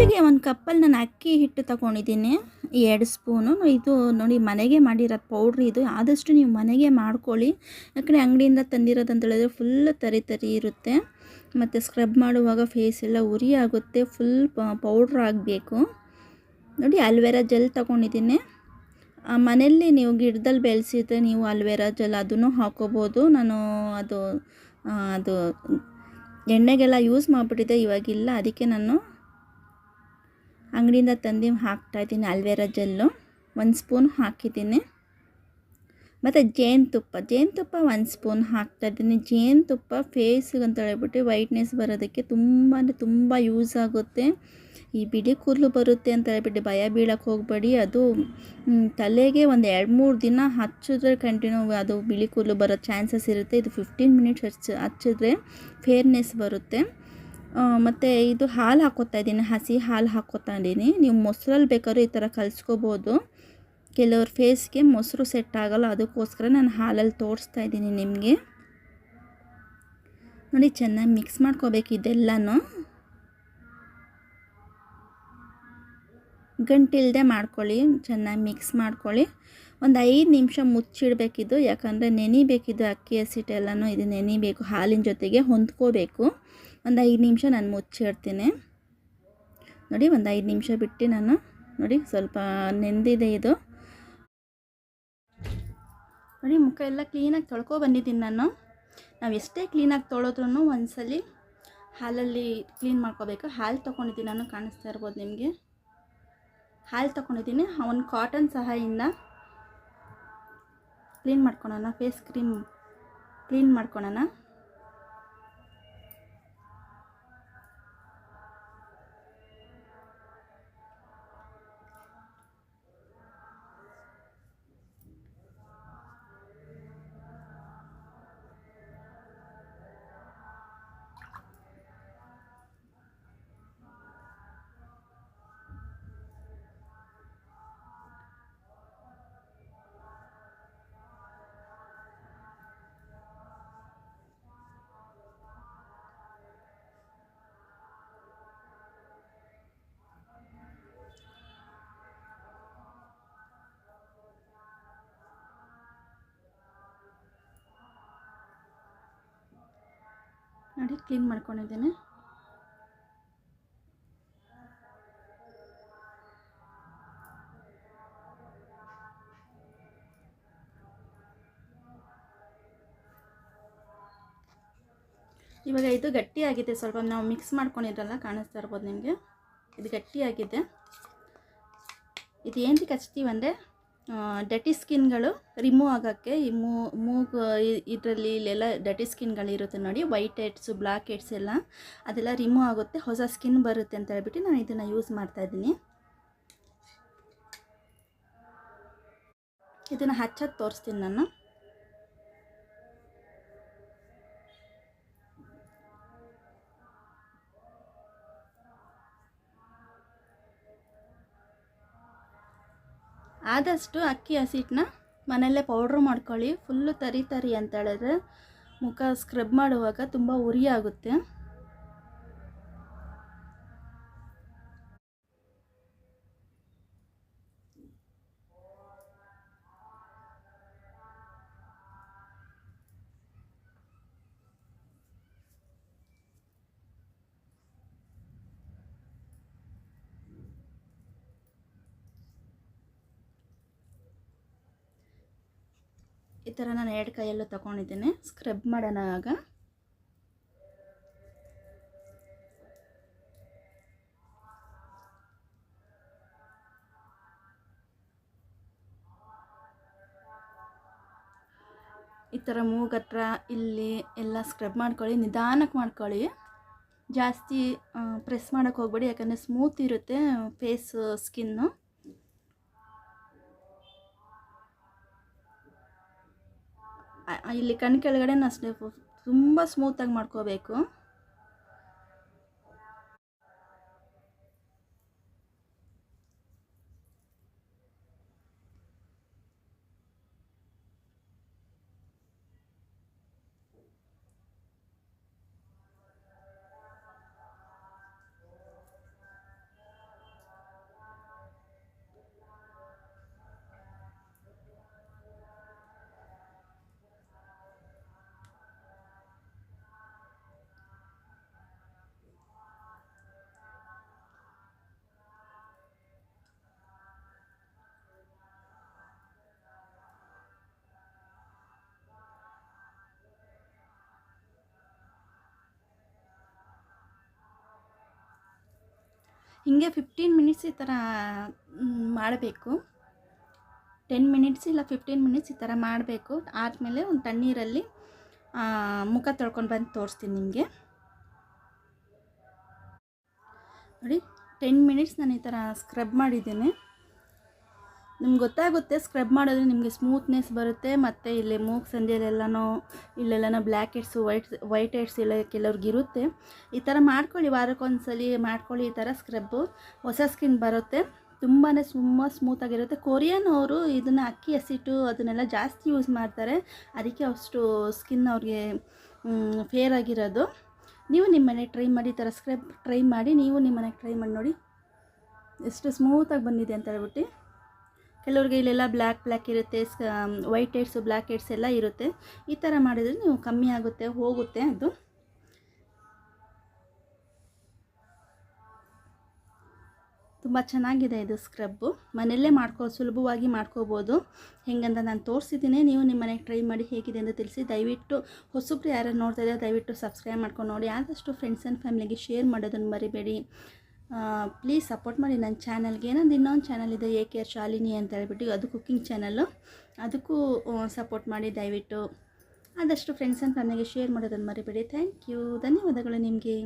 ಮೊದಲಿಗೆ ಒಂದು ಕಪ್ಪಲ್ಲಿ ನಾನು ಅಕ್ಕಿ ಹಿಟ್ಟು ತಗೊಂಡಿದ್ದೀನಿ. ಎರಡು ಸ್ಪೂನು. ಇದು ನೋಡಿ ಮನೆಗೆ ಮಾಡಿರೋದು ಪೌಡ್ರ್ ಇದು. ಆದಷ್ಟು ನೀವು ಮನೆಗೆ ಮಾಡ್ಕೊಳ್ಳಿ. ಯಾಕಂದರೆ ಅಂಗಡಿಯಿಂದ ತಂದಿರೋದು ಹೇಳಿದ್ರೆ ಫುಲ್ ತರಿ ತರಿ ಇರುತ್ತೆ. ಮತ್ತು ಸ್ಕ್ರಬ್ ಮಾಡುವಾಗ ಫೇಸ್ ಎಲ್ಲ ಉರಿ ಆಗುತ್ತೆ. ಫುಲ್ ಪೌಡ್ರ್ ಆಗಬೇಕು. ನೋಡಿ ಅಲ್ವೆರಾ ಜೆಲ್ ತಗೊಂಡಿದ್ದೀನಿ. ಮನೆಯಲ್ಲಿ ನೀವು ಗಿಡದಲ್ಲಿ ಬೆಳೆಸಿದ್ರೆ ನೀವು ಅಲ್ವೆರಾ ಜೆಲ್ ಅದನ್ನು ಹಾಕೋಬೋದು. ನಾನು ಅದು ಅದು ಎಣ್ಣೆಗೆಲ್ಲ ಯೂಸ್ ಮಾಡಿಬಿಟ್ಟಿದ್ದೆ. ಇವಾಗಿಲ್ಲ. ಅದಕ್ಕೆ ನಾನು ಅಂಗಡಿಯಿಂದ ತಂದು ಹಾಕ್ತಾಯಿದ್ದೀನಿ ಅಲ್ವೇರಾ ಜೆಲ್ಲು. ಒಂದು ಸ್ಪೂನ್ ಹಾಕಿದ್ದೀನಿ. ಮತ್ತು ಜೇನುತುಪ್ಪ ಜೇನುತುಪ್ಪ ಒಂದು ಸ್ಪೂನ್ ಹಾಕ್ತಾಯಿದ್ದೀನಿ ಜೇನುತುಪ್ಪ ಫೇಸಿಗೆ ಅಂತ ಹೇಳ್ಬಿಟ್ಟು ವೈಟ್ನೆಸ್ ಬರೋದಕ್ಕೆ ತುಂಬ ಅಂದರೆ ತುಂಬ ಯೂಸ್ ಆಗುತ್ತೆ. ಈ ಬಿಡಿ ಕೂದಲು ಬರುತ್ತೆ ಅಂತ ಹೇಳ್ಬಿಟ್ಟು ಭಯ ಬೀಳಕ್ಕೆ ಹೋಗಬೇಡಿ. ಅದು ತಲೆಗೆ ಒಂದು ಎರಡು ಮೂರು ದಿನ ಹಚ್ಚಿದ್ರೆ ಕಂಟಿನ್ಯೂ ಅದು ಬಿಳಿ ಕೂದಲು ಬರೋ ಚಾನ್ಸಸ್ ಇರುತ್ತೆ. ಇದು ಫಿಫ್ಟೀನ್ ಮಿನಿಟ್ಸ್ ಹಚ್ಚಿ, ಹಚ್ಚಿದ್ರೆ ಫೇರ್ನೆಸ್ ಬರುತ್ತೆ. ಮತ್ತು ಇದು ಹಾಲು ಹಾಕೋತಾ ಇದ್ದೀನಿ. ಹಸಿ ಹಾಲು ಹಾಕೋತಾ ಇದ್ದೀನಿ. ನೀವು ಮೊಸರಲ್ಲಿ ಬೇಕಾದ್ರೂ ಈ ಥರ ಕಲಿಸ್ಕೋಬೋದು. ಕೆಲವ್ರ ಫೇಸ್ಗೆ ಮೊಸರು ಸೆಟ್ ಆಗಲ್ಲ. ಅದಕ್ಕೋಸ್ಕರ ನಾನು ಹಾಲಲ್ಲಿ ತೋರಿಸ್ತಾ ಇದ್ದೀನಿ ನಿಮಗೆ. ನೋಡಿ, ಚೆನ್ನಾಗಿ ಮಿಕ್ಸ್ ಮಾಡ್ಕೋಬೇಕು ಇದೆಲ್ಲನೂ. ಗಂಟಿಲ್ದೆ ಮಾಡ್ಕೊಳ್ಳಿ. ಚೆನ್ನಾಗಿ ಮಿಕ್ಸ್ ಮಾಡ್ಕೊಳ್ಳಿ. ಒಂದು ಐದು ನಿಮಿಷ ಮುಚ್ಚಿಡಬೇಕಿದ್ದು. ಯಾಕಂದರೆ ನೆನಿಬೇಕಿದ್ದು ಅಕ್ಕಿ ಹಸಿಟ್ಟೆಲ್ಲನೂ ಇದು ನೆನಿಬೇಕು ಹಾಲಿನ ಜೊತೆಗೆ ಹೊಂದ್ಕೋಬೇಕು. ಒಂದು ಐದು ನಿಮಿಷ ನಾನು ಮುಚ್ಚಿಡ್ತೀನಿ. ನೋಡಿ, ಒಂದು ಐದು ನಿಮಿಷ ಬಿಟ್ಟು ನಾನು, ನೋಡಿ, ಸ್ವಲ್ಪ ನೆಂದಿದೆ ಇದು. ನೋಡಿ, ಮುಖ ಎಲ್ಲ ಕ್ಲೀನಾಗಿ ತೊಳ್ಕೊ ಬಂದಿದ್ದೀನಿ ನಾನು. ನಾವು ಎಷ್ಟೇ ಕ್ಲೀನಾಗಿ ತೊಳೆದ್ರೂ ಒಂದ್ಸಲಿ ಹಾಲಲ್ಲಿ ಕ್ಲೀನ್ ಮಾಡ್ಕೋಬೇಕು. ಹಾಲು ತೊಗೊಂಡಿದ್ದೀನಿ ನಾನು, ಕಾಣಿಸ್ತಾ ಇರ್ಬೋದು ನಿಮಗೆ. ಹಾಲು ತೊಗೊಂಡಿದ್ದೀನಿ, ಒಂದು ಕಾಟನ್ ಸಹಾಯದಿಂದ ಕ್ಲೀನ್ ಮಾಡ್ಕೊಳೋಣ ಫೇಸ್ ಕ್ರೀಮ್ ಕ್ಲೀನ್ ಮಾಡ್ಕೊಳೋಣ. ನೋಡಿ ಕ್ಲೀನ್ ಮಾಡ್ಕೊಂಡಿದ್ದೀನಿ. ಇವಾಗ ಇದು ಗಟ್ಟಿಯಾಗಿದೆ, ಸ್ವಲ್ಪ ನಾವು ಮಿಕ್ಸ್ ಮಾಡ್ಕೊಂಡಿರಲ್ಲ ಕಾಣಿಸ್ತಾ ಇರ್ಬೋದು ನಿಮಗೆ. ಇದು ಗಟ್ಟಿಯಾಗಿದೆ. ಇದು ಏನಕ್ಕೆ ಹಚ್ತೀವಿ ಅಂದರೆ ಡಟಿ ಸ್ಕಿನ್ಗಳು ರಿಮೂವ್ ಆಗೋಕ್ಕೆ ಈ ಮೂಗು ಇದರಲ್ಲಿ ಇಲ್ಲೆಲ್ಲ ಡಟಿ ಸ್ಕಿನ್ಗಳಿರುತ್ತೆ ನೋಡಿ ವೈಟ್ ಹೆಡ್ಸು ಬ್ಲ್ಯಾಕ್ ಹೆಡ್ಸ್ ಎಲ್ಲ ಅದೆಲ್ಲ ರಿಮೂವ್ ಆಗುತ್ತೆ, ಹೊಸ ಸ್ಕಿನ್ ಬರುತ್ತೆ ಅಂತ ಹೇಳ್ಬಿಟ್ಟು ನಾನು ಇದನ್ನು ಯೂಸ್ ಮಾಡ್ತಾ ಇದ್ದೀನಿ. ಇದನ್ನು ಹಚ್ಚೋದು ತೋರಿಸ್ತೀನಿ ನಾನು. ಆದಷ್ಟು ಅಕ್ಕಿ ಹಸಿಟ್ಟನ್ನ ಮನೆಯಲ್ಲೇ ಪೌಡ್ರ್ ಮಾಡ್ಕೊಳ್ಳಿ. ಫುಲ್ಲು ತರಿ ತರಿ ಅಂತ ಹೇಳಿದ್ರೆ ಮುಖ ಸ್ಕ್ರಬ್ ಮಾಡುವಾಗ ತುಂಬ ಉರಿ ಈ ಥರ ನಾನು ಎರಡು ಕೈಯಲ್ಲೂ ತಗೊಂಡಿದ್ದೇನೆ. ಸ್ಕ್ರಬ್ ಮಾಡೋಣ ಆಗ. ಈ ಥರ ಮೂಗತ್ರ ಇಲ್ಲಿ ಎಲ್ಲ ಸ್ಕ್ರಬ್ ಮಾಡ್ಕೊಳ್ಳಿ, ನಿಧಾನಕ್ಕೆ ಮಾಡ್ಕೊಳ್ಳಿ. ಜಾಸ್ತಿ ಪ್ರೆಸ್ ಮಾಡೋಕ್ಕೆ ಹೋಗ್ಬೇಡಿ, ಯಾಕಂದರೆ ಸ್ಮೂತ್ ಇರುತ್ತೆ ಫೇಸ್ ಸ್ಕಿನ್ನು ಇಲ್ಲಿ ಕಣ್ಣು ಕೆಳಗಡೆ ಅಷ್ಟೇ ತುಂಬ ಸ್ಮೂತಾಗಿ ಮಾಡ್ಕೋಬೇಕು. ಹೀಗೆ ಫಿಫ್ಟೀನ್ ಮಿನಿಟ್ಸ್ ಈ ಥರ ಮಾಡಬೇಕು. ಟೆನ್ ಮಿನಿಟ್ಸ್ ಇಲ್ಲ ಫಿಫ್ಟೀನ್ ಮಿನಿಟ್ಸ್ ಈ ಥರ ಮಾಡಬೇಕು. ಆದಮೇಲೆ ಒಂದು ತಣ್ಣೀರಲ್ಲಿ ಮುಖ ತೊಳ್ಕೊಂಡು ಬಂದು ತೋರಿಸ್ತೀನಿ ನಿಮಗೆ. ನೋಡಿ ಟೆನ್ ಮಿನಿಟ್ಸ್ ನಾನು ಈ ಥರ ಸ್ಕ್ರಬ್ ಮಾಡಿದ್ದೀನಿ. ನಿಮ್ಗೆ ಗೊತ್ತಾಗುತ್ತೆ ಸ್ಕ್ರಬ್ ಮಾಡಿದ್ರೆ ನಿಮಗೆ ಸ್ಮೂತ್ನೆಸ್ ಬರುತ್ತೆ, ಮತ್ತು ಇಲ್ಲಿ ಮೂಗ್ ಸಂದಿಯಲ್ಲೆಲ್ಲನೋ, ಇಲ್ಲೆಲ್ಲನೋ black heads white white heads ಎಲ್ಲ ಕೆಲವ್ರಿಗೆ ಇರುತ್ತೆ. ಈ ಥರ ಮಾಡ್ಕೊಳ್ಳಿ, ವಾರಕ್ಕೊಂದ್ಸಲಿ ಮಾಡ್ಕೊಳ್ಳಿ, ಈ ಥರ ಸ್ಕ್ರಬ್ಬು ಹೊಸ ಸ್ಕಿನ್ ಬರುತ್ತೆ. ತುಂಬಾ ತುಂಬ ಸ್ಮೂತಾಗಿರುತ್ತೆ ಕೊರಿಯನ್ ಅವರು ಇದನ್ನು ಅಕ್ಕಿ, ಹಸಿಟ್ಟು ಅದನ್ನೆಲ್ಲ ಜಾಸ್ತಿ ಯೂಸ್ ಮಾಡ್ತಾರೆ. ಅದಕ್ಕೆ ಅಷ್ಟು ಸ್ಕಿನ್ ಅವ್ರಿಗೆ ಫೇರ್ ಆಗಿರೋದು. ನೀವು ನಿಮ್ಮ ಮನೆಗೆ ಟ್ರೈ ಮಾಡಿ, ಈ ಥರ ಸ್ಕ್ರಬ್ ಟ್ರೈ ಮಾಡಿ, ನೀವು ನಿಮ್ಮ ಮನೆಗೆ ಟ್ರೈ ಮಾಡಿ ನೋಡಿ. ಎಷ್ಟು ಸ್ಮೂತಾಗಿ ಬಂದಿದೆ ಅಂತ ಹೇಳ್ಬಿಟ್ಟು. ಕೆಲವ್ರಿಗೆ ಇಲ್ಲೆಲ್ಲ ಬ್ಲ್ಯಾಕ್ ಬ್ಲ್ಯಾಕ್ ಇರುತ್ತೆ ವೈಟ್ ಹೆಡ್ಸು ಬ್ಲ್ಯಾಕ್ ಹೆಡ್ಸ್ ಎಲ್ಲ ಇರುತ್ತೆ. ಈ ಥರ ಮಾಡಿದರೆ ನೀವು ಕಮ್ಮಿ ಆಗುತ್ತೆ, ಹೋಗುತ್ತೆ ಅದು. ತುಂಬ ಚೆನ್ನಾಗಿದೆ ಇದು ಸ್ಕ್ರಬ್ಬು ಮನೆಯಲ್ಲೇ ಮಾಡ್ಕೋ, ಸುಲಭವಾಗಿ ಮಾಡ್ಕೋಬೋದು. ಹೆಂಗಂತ ನಾನು ತೋರಿಸಿದ್ದೀನಿ, ನೀವು ನಿಮ್ಮ ಮನೆಗೆ ಟ್ರೈ ಮಾಡಿ ಹೇಗಿದೆ ಅಂತ ತಿಳಿಸಿ. ದಯವಿಟ್ಟು ಹೊಸಬ್ರು ಯಾರು ನೋಡ್ತಾ ಇದ್ದಾರೆ ದಯವಿಟ್ಟು ಸಬ್ಸ್ಕ್ರೈಬ್ ಮಾಡ್ಕೊಂಡು ನೋಡಿ. ಆದಷ್ಟು ಫ್ರೆಂಡ್ಸ್ ಆ್ಯಂಡ್ ಫ್ಯಾಮಿಲಿಗೆ ಶೇರ್ ಮಾಡೋದನ್ನು ಮರಿಬೇಡಿ. ಪ್ಲೀಸ್ ಸಪೋರ್ಟ್ ಮಾಡಿ ನನ್ನ ಚಾನಲ್ಗೆ ನಂದು ಇನ್ನೊಂದು ಚಾನಲ್ ಇದೆ ಎ ಕೆ ಆರ್ ಶಾಲಿನಿ ಅಂತ ಹೇಳ್ಬಿಟ್ಟು, ಅದು ಕುಕ್ಕಿಂಗ್ ಚಾನಲ್ಲು ಅದಕ್ಕೂ ಸಪೋರ್ಟ್ ಮಾಡಿ ದಯವಿಟ್ಟು. ಆದಷ್ಟು ಫ್ರೆಂಡ್ಸ್ ಅಂತ ನನಗೆ ಶೇರ್ ಮಾಡೋದನ್ನು ಮರಿಬೇಡಿ. ಥ್ಯಾಂಕ್ ಯು ಧನ್ಯವಾದಗಳು ನಿಮಗೆ.